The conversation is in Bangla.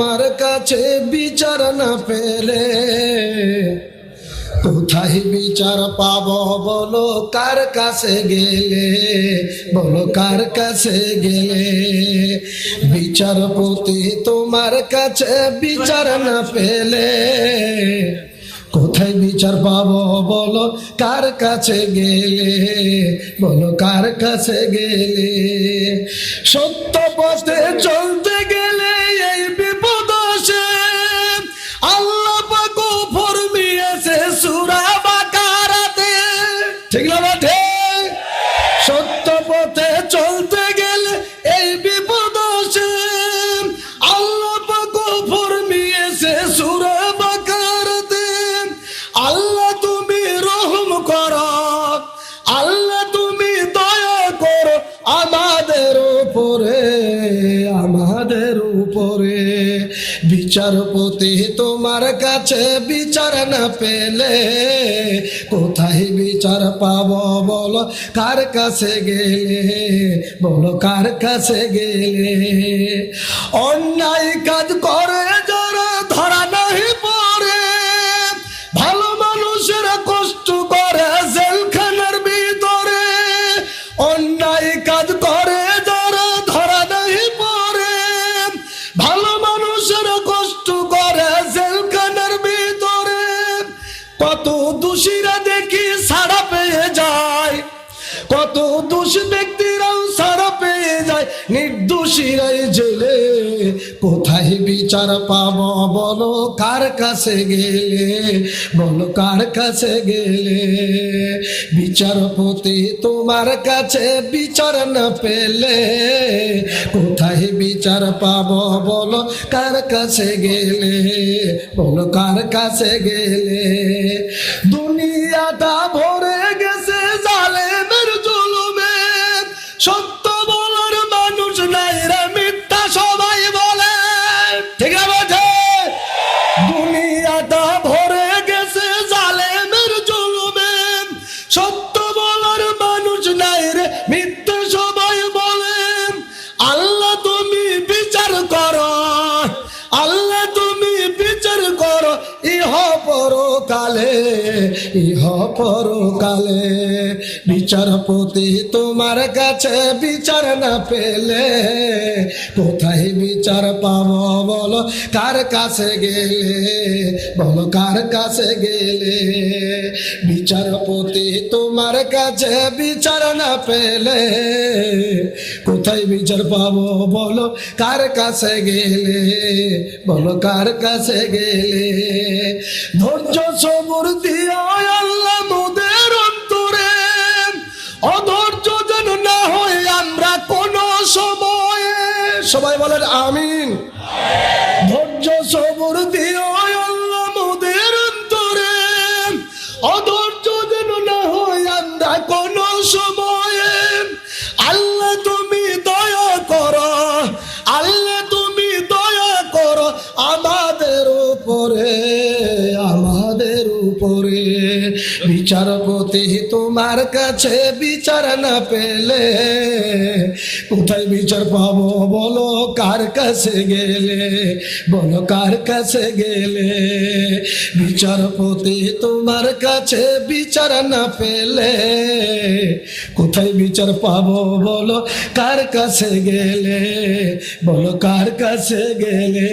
তোমার কাছে বিচার না পেলে কোথায় বিচার পাব বলো কার কাছে গেলে? বলো কার কাছে গেলে? বিচারপতি তোমার কাছে বিচার না পেলে কোথায় বিচার পাবো বলো কার কাছে গেলে? বলো কার কাছে গেলে? সত্য পথে চলতে Today. বিচারপতি, তোমার কাছে বিচার না পেলে কোথায় বিচার পাব বল? কার কাছে গেলে? বলো, কার কাছে গেলে? অন্যায় কাজ কত দোষ ব্যক্তিরাও সারা পেয়ে যায় নির্দোষীরাই জেলে। কোথায় বিচার পাবো বলো, কার কাছে গেলে? বলো, কার কাছে গেলে? বিচারপতি তোমার কাছে বিচার না পেলে, কোথায় বিচার পাব বলো, কার কাছে গেলে? বলো, কার কাছে গেলে? দুনিয়াটা hey. ইহ পরকালে বিচারপতি তোমার কাছে বিচার না পেলে কোথায় বিচার পাবো বলো? কার কাছে গেলে? বলো কার কাছে গেলে? বিচারপতি তোমার কাছে বিচার না পেলে কোথায় বিচার পাবো বলো? কার কাছে গেলে? বলো কার কাছে গেলে? ধৈর্য সবর সবাই বলেন আমিন। বিচারপতি তোমার কাছে বিচার না পেলে। কোথায় বিচার পাবো বলো, কার কাছে গেলে? বলো, কার কাছে গেলে? বিচারপতি তোমার কাছে বিচার না পেলে। কোথায় বিচার পাবো বলো, কার কাছে গেলে? বলো, কার কাছে গেলে?